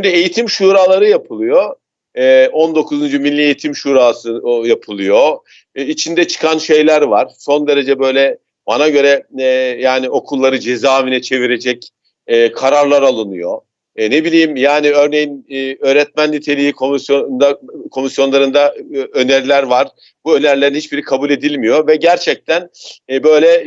Şimdi eğitim şuraları yapılıyor. Ee, 19. Milli Eğitim Şurası yapılıyor. Ee, içinde çıkan şeyler var. Son derece böyle bana göre e, yani okulları cezaevine çevirecek e, kararlar alınıyor. E, ne bileyim yani örneğin öğretmen niteliği komisyonda komisyonlarında öneriler var. Bu önerilerin hiçbiri kabul edilmiyor ve gerçekten böyle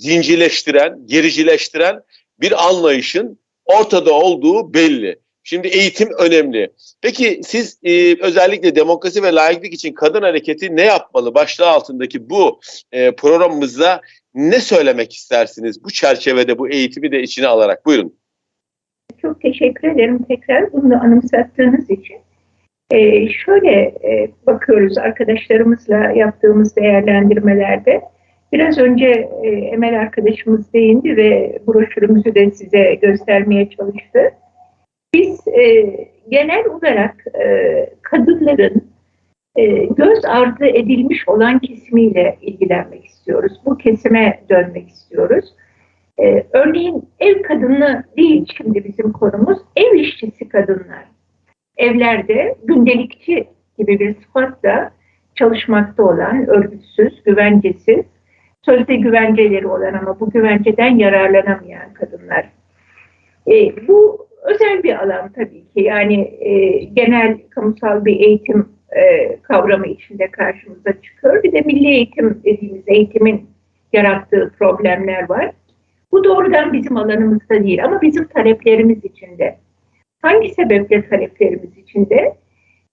dincileştiren, gericileştiren bir anlayışın ortada olduğu belli. Şimdi eğitim önemli. Peki siz e, özellikle demokrasi ve layıklık için kadın hareketi ne yapmalı? Başlığı altındaki bu e, programımızda ne söylemek istersiniz bu çerçevede bu eğitimi de içine alarak? Buyurun. Çok teşekkür ederim tekrar bunu anımsattığınız için. Ee, şöyle e, bakıyoruz arkadaşlarımızla yaptığımız değerlendirmelerde. Biraz önce e, Emel arkadaşımız değindi ve broşürümüzü de size göstermeye çalıştı. Biz e, genel olarak e, kadınların e, göz ardı edilmiş olan kesimiyle ilgilenmek istiyoruz. Bu kesime dönmek istiyoruz. Ee, örneğin ev kadını değil şimdi bizim konumuz, ev işçisi kadınlar. Evlerde gündelikçi gibi bir sıfatla çalışmakta olan, örgütsüz, güvencesiz, sözde güvenceleri olan ama bu güvenceden yararlanamayan kadınlar. Ee, bu özel bir alan tabii ki. Yani e, genel kamusal bir eğitim e, kavramı içinde karşımıza çıkıyor. Bir de milli eğitim dediğimiz eğitimin yarattığı problemler var. Bu doğrudan bizim alanımızda değil ama bizim taleplerimiz içinde. Hangi sebeple taleplerimiz içinde?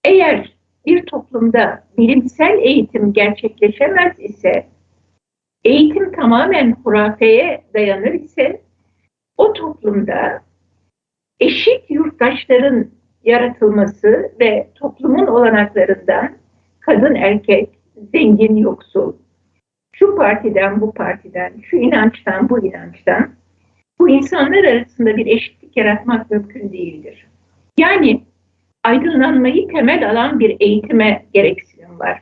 Eğer bir toplumda bilimsel eğitim gerçekleşemez ise, eğitim tamamen hurafeye dayanır ise, o toplumda eşit yurttaşların yaratılması ve toplumun olanaklarından kadın erkek, zengin yoksul, şu partiden bu partiden, şu inançtan bu inançtan bu insanlar arasında bir eşitlik yaratmak mümkün değildir. Yani aydınlanmayı temel alan bir eğitime gereksinim var.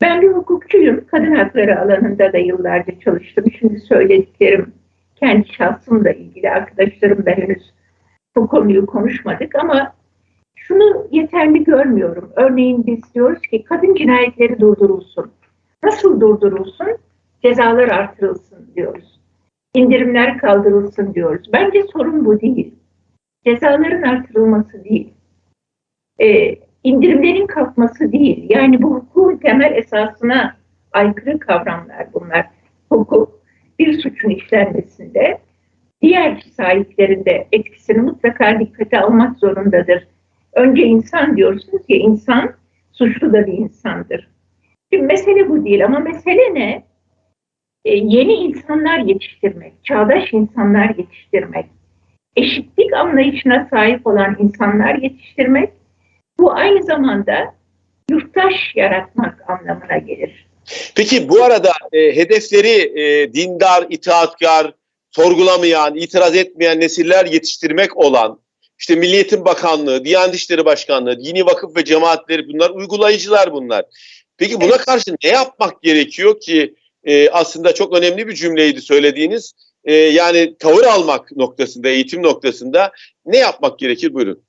Ben bir hukukçuyum. Kadın hakları alanında da yıllarca çalıştım. Şimdi söylediklerim kendi şahsımla ilgili arkadaşlarımla henüz bu konuyu konuşmadık ama şunu yeterli görmüyorum. Örneğin biz diyoruz ki kadın cinayetleri durdurulsun. Nasıl durdurulsun? Cezalar artırılsın diyoruz. İndirimler kaldırılsın diyoruz. Bence sorun bu değil. Cezaların artırılması değil. Ee, indirimlerin kalkması değil. Yani bu hukukun temel esasına aykırı kavramlar bunlar. Hukuk bir suçun işlenmesinde diğer sahiplerinde etkisini mutlaka dikkate almak zorundadır. Önce insan diyorsunuz ya insan suçlu da bir insandır. Şimdi mesele bu değil ama mesele ne? Ee, yeni insanlar yetiştirmek, çağdaş insanlar yetiştirmek, eşitlik anlayışına sahip olan insanlar yetiştirmek, bu aynı zamanda yurttaş yaratmak anlamına gelir. Peki bu arada e, hedefleri e, dindar, itaatkar, sorgulamayan, itiraz etmeyen nesiller yetiştirmek olan işte Milli Eğitim Bakanlığı, Diyanet İşleri Başkanlığı, dini vakıf ve cemaatleri bunlar uygulayıcılar bunlar. Peki buna karşı ne yapmak gerekiyor ki e, aslında çok önemli bir cümleydi söylediğiniz. E, yani tavır almak noktasında, eğitim noktasında ne yapmak gerekir? Buyurun.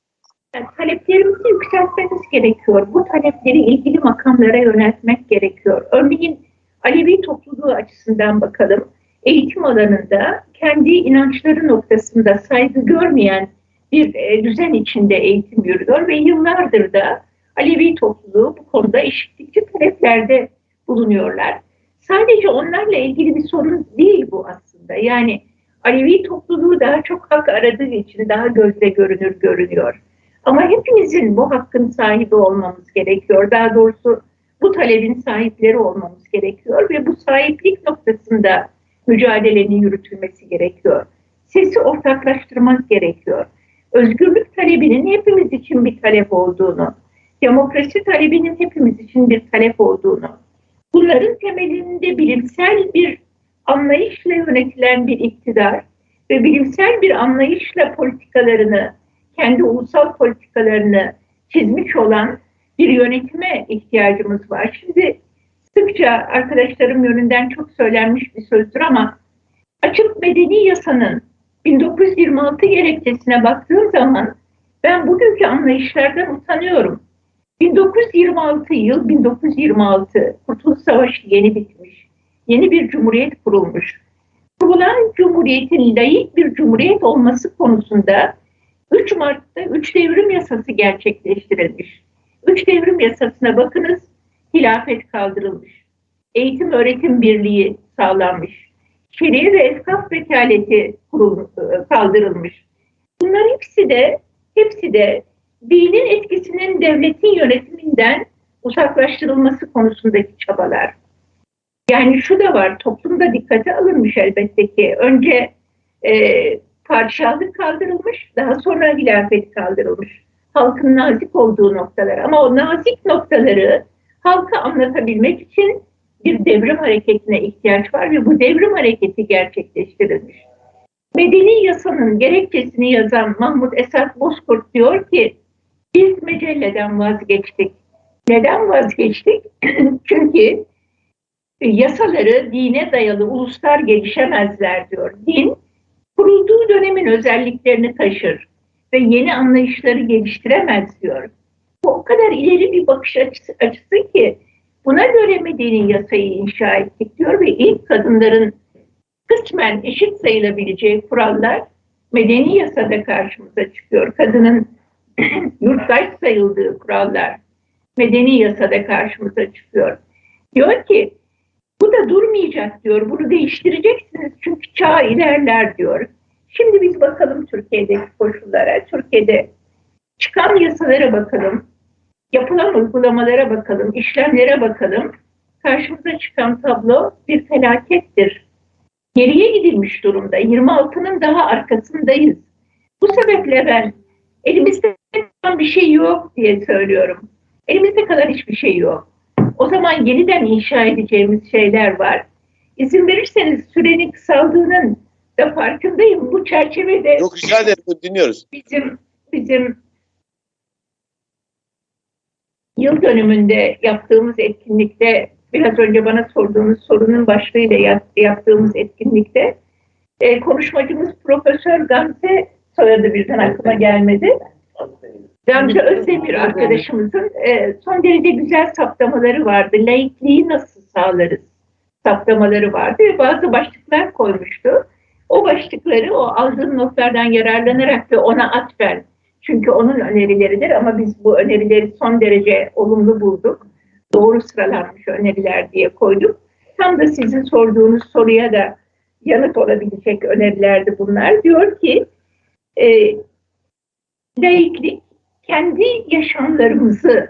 Yani taleplerimizi yükseltmemiz gerekiyor. Bu talepleri ilgili makamlara yöneltmek gerekiyor. Örneğin Alevi topluluğu açısından bakalım. Eğitim alanında kendi inançları noktasında saygı görmeyen bir e, düzen içinde eğitim yürüyor ve yıllardır da Alevi topluluğu bu konuda eşitlikçi taleplerde bulunuyorlar. Sadece onlarla ilgili bir sorun değil bu aslında. Yani Alevi topluluğu daha çok hak aradığı için daha gözle görünür görünüyor. Ama hepimizin bu hakkın sahibi olmamız gerekiyor. Daha doğrusu bu talebin sahipleri olmamız gerekiyor ve bu sahiplik noktasında mücadelenin yürütülmesi gerekiyor. Sesi ortaklaştırmak gerekiyor. Özgürlük talebinin hepimiz için bir talep olduğunu, demokrasi talebinin hepimiz için bir talep olduğunu, bunların temelinde bilimsel bir anlayışla yönetilen bir iktidar ve bilimsel bir anlayışla politikalarını, kendi ulusal politikalarını çizmiş olan bir yönetime ihtiyacımız var. Şimdi sıkça arkadaşlarım yönünden çok söylenmiş bir sözdür ama açık medeni yasanın 1926 gerekçesine baktığım zaman Ben bugünkü anlayışlardan utanıyorum. 1926 yıl 1926 Kurtuluş Savaşı yeni bitmiş. Yeni bir cumhuriyet kurulmuş. Kurulan cumhuriyetin layık bir cumhuriyet olması konusunda 3 Mart'ta 3 devrim yasası gerçekleştirilmiş. 3 devrim yasasına bakınız hilafet kaldırılmış. Eğitim öğretim birliği sağlanmış. Şer'i ve efkaf vekaleti kurul, kaldırılmış. Bunlar hepsi de hepsi de dinin etkisinin devletin yönetiminden uzaklaştırılması konusundaki çabalar. Yani şu da var, toplumda dikkate alınmış elbette ki. Önce e, padişahlık kaldırılmış, daha sonra hilafet kaldırılmış. Halkın nazik olduğu noktalar. Ama o nazik noktaları halka anlatabilmek için bir devrim hareketine ihtiyaç var ve bu devrim hareketi gerçekleştirilmiş. Medeni yasanın gerekçesini yazan Mahmut Esat Bozkurt diyor ki biz mecelleden vazgeçtik. Neden vazgeçtik? Çünkü yasaları dine dayalı uluslar gelişemezler diyor. Din kurulduğu dönemin özelliklerini taşır ve yeni anlayışları geliştiremez diyor. Bu o kadar ileri bir bakış açısı, açısı ki buna göre medeni yasayı inşa ettik diyor ve ilk kadınların kısmen eşit sayılabileceği kurallar medeni yasada karşımıza çıkıyor. Kadının yurttaş sayıldığı kurallar medeni yasada karşımıza çıkıyor. Diyor ki bu da durmayacak diyor. Bunu değiştireceksiniz çünkü çağ ilerler diyor. Şimdi biz bakalım Türkiye'deki koşullara, Türkiye'de çıkan yasalara bakalım, yapılan uygulamalara bakalım, işlemlere bakalım. Karşımıza çıkan tablo bir felakettir. Geriye gidilmiş durumda. 26'nın daha arkasındayız. Bu sebeple ben elimizde bir şey yok diye söylüyorum. Elimizde kadar hiçbir şey yok. O zaman yeniden inşa edeceğimiz şeyler var. İzin verirseniz sürenin kısaldığının da farkındayım. Bu çerçevede Yok rica ederim dinliyoruz. bizim bizim yıl dönümünde yaptığımız etkinlikte biraz önce bana sorduğunuz sorunun başlığıyla yap- yaptığımız etkinlikte e, konuşmacımız Profesör Gamze soyadı birden aklıma gelmedi. Gamze Özdemir arkadaşımızın e, son derece güzel saptamaları vardı. Laikliği nasıl sağlarız saptamaları vardı ve bazı başlıklar koymuştu. O başlıkları o aldığım notlardan yararlanarak ve ona atfen çünkü onun önerileridir ama biz bu önerileri son derece olumlu bulduk. Doğru sıralanmış öneriler diye koyduk. Tam da sizin sorduğunuz soruya da yanıt olabilecek önerilerdi bunlar. Diyor ki e, laiklik kendi yaşamlarımızı,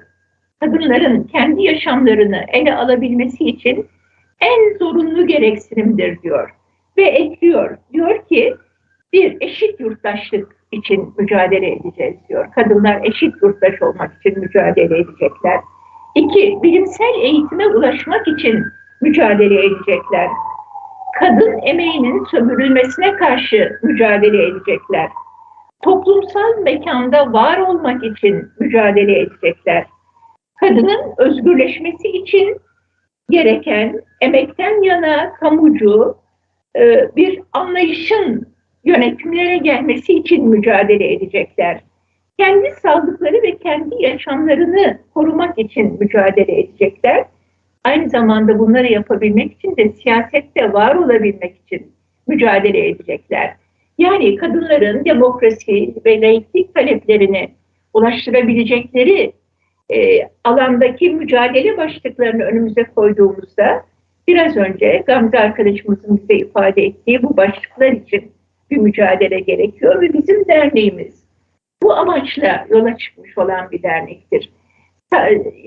kadınların kendi yaşamlarını ele alabilmesi için en zorunlu gereksinimdir diyor. Ve ekliyor, diyor ki bir yurttaşlık için mücadele edeceğiz diyor. Kadınlar eşit yurttaş olmak için mücadele edecekler. İki, bilimsel eğitime ulaşmak için mücadele edecekler. Kadın emeğinin sömürülmesine karşı mücadele edecekler. Toplumsal mekanda var olmak için mücadele edecekler. Kadının özgürleşmesi için gereken emekten yana kamucu e, bir anlayışın yönetimlere gelmesi için mücadele edecekler. Kendi sağlıkları ve kendi yaşamlarını korumak için mücadele edecekler. Aynı zamanda bunları yapabilmek için de siyasette var olabilmek için mücadele edecekler. Yani kadınların demokrasi ve laiklik taleplerini ulaştırabilecekleri e, alandaki mücadele başlıklarını önümüze koyduğumuzda biraz önce Gamze arkadaşımızın bize ifade ettiği bu başlıklar için bir mücadele gerekiyor ve bizim derneğimiz bu amaçla yola çıkmış olan bir dernektir.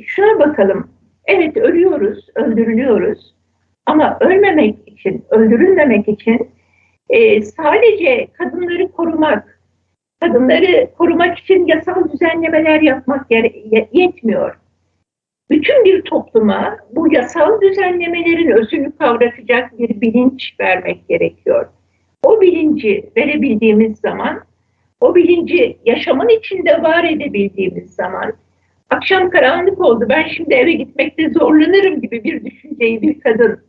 Şuna bakalım, evet ölüyoruz, öldürülüyoruz ama ölmemek için, öldürülmemek için e, sadece kadınları korumak, kadınları korumak için yasal düzenlemeler yapmak yetmiyor. Bütün bir topluma bu yasal düzenlemelerin özünü kavratacak bir bilinç vermek gerekiyor. O bilinci verebildiğimiz zaman, o bilinci yaşamın içinde var edebildiğimiz zaman, akşam karanlık oldu ben şimdi eve gitmekte zorlanırım gibi bir düşünceyi bir kadın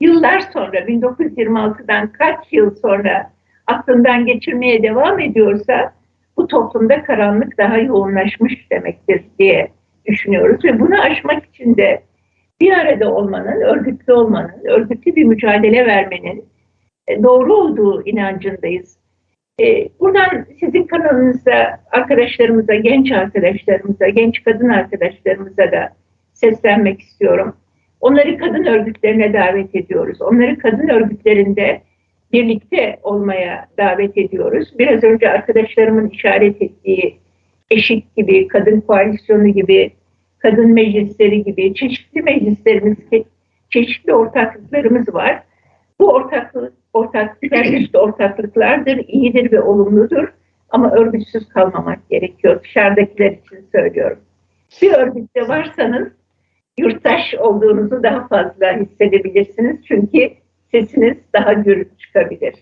yıllar sonra 1926'dan kaç yıl sonra aklından geçirmeye devam ediyorsa bu toplumda karanlık daha yoğunlaşmış demektir diye düşünüyoruz ve bunu aşmak için de bir arada olmanın, örgütlü olmanın, örgütlü bir mücadele vermenin doğru olduğu inancındayız. E, Buradan sizin kanalınızda arkadaşlarımıza, genç arkadaşlarımıza, genç kadın arkadaşlarımıza da seslenmek istiyorum. Onları kadın örgütlerine davet ediyoruz. Onları kadın örgütlerinde birlikte olmaya davet ediyoruz. Biraz önce arkadaşlarımın işaret ettiği eşit gibi, kadın koalisyonu gibi, kadın meclisleri gibi çeşitli meclislerimiz, çeşitli ortaklıklarımız var. Bu ortaklık, ortaklıklar üst ortaklıklardır, iyidir ve olumludur. Ama örgütsüz kalmamak gerekiyor. Dışarıdakiler için söylüyorum. Bir örgütte varsanız yurttaş olduğunuzu daha fazla hissedebilirsiniz. Çünkü sesiniz daha gür çıkabilir.